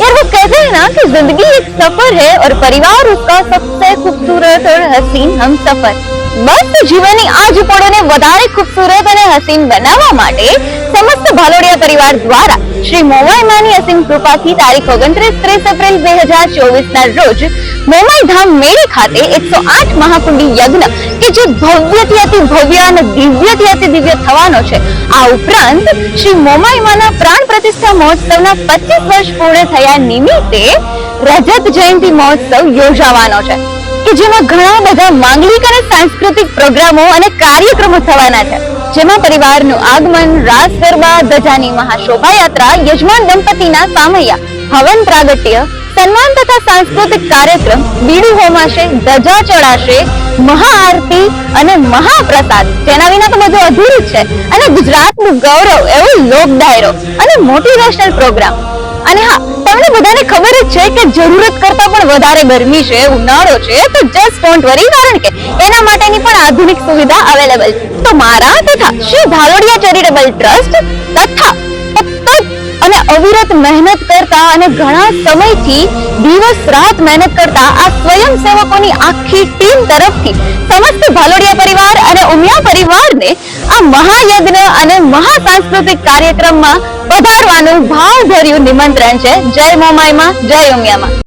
यार वो कहते हैं ना कि जिंदगी एक सफर है और परिवार उसका सबसे खूबसूरत और हसीन हम सफर બસ જીવનની આ ઝૂંપડોને વધારે ખૂબસૂરત અને હસીન બનાવવા માટે સમસ્ત ભાલોડિયા પરિવાર દ્વારા શ્રી મોમાઈ અસીમ કૃપાથી તારીખ ઓગણત્રીસ ત્રીસ એપ્રિલ બે હજાર ચોવીસ ના રોજ મોમાઈ ધામ મેળી ખાતે એકસો આઠ મહાકુંડી યજ્ઞ, કે જે ભવ્યથી અતિ ભવ્ય અને દિવ્યથી અતિ દિવ્ય થવાનો છે. આ ઉપરાંત શ્રી મોમાઈ માના પ્રાણ પ્રતિષ્ઠા મહોત્સવના પચીસ વર્ષ પૂર્ણ થયા નિમિત્તે રજત જયંતિ મહોત્સવ યોજાવાનો છે. કે જેમાં ઘણા બધા માંગલિક અને સાંસ્કૃતિક પ્રોગ્રામો અને કાર્યક્રમો થવાના છે. જેમાં પરિવારનું આગમન, રાસ ગરબા, ધજાની મહાશોભાયાત્રા, યજમાન દંપતીના સામૈયા, હવન પ્રાગટ્ય, સન્માન તથા સાંસ્કૃતિક કાર્યક્રમ, બીડું હોમાશે, ધજા ચડાશે, મહાઆરતી અને મહાપ્રસાદ. જેના વિના તો બધું અધૂરું છે. અને ગુજરાતનું ગૌરવ એવો લોક ડાયરો અને મોટિવેશનલ પ્રોગ્રામ. અને હા, તમને બધાને ખબર જ છે કે જરૂરત વધારે ગરમી છે, ઉનાળો છે, તો જસ્ટ ડોન્ટ વરી કારણ કે એના માટેની પણ આધુનિક સુવિધા અવેલેબલ તો મારા તથા શ્રી ધારોડિયા ચેરિટેબલ ટ્રસ્ટ તથા અને અવિરત મહેનત કરતા અને ઘણા સમયથી દિવસ રાત મહેનત કરતા આ સ્વયંસેવકોની આખી ટીમ તરફથી સમસ્ત ભાલોડિયા પરિવાર અને ઉમિયા પરિવારને આ મહાયજ્ઞ અને મહા સાંસ્કૃતિક કાર્યક્રમમાં પધારવાનું ભાવભર્યું નિમંત્રણ છે. જય મોમાઈમાં, જય ઉમિયામાં.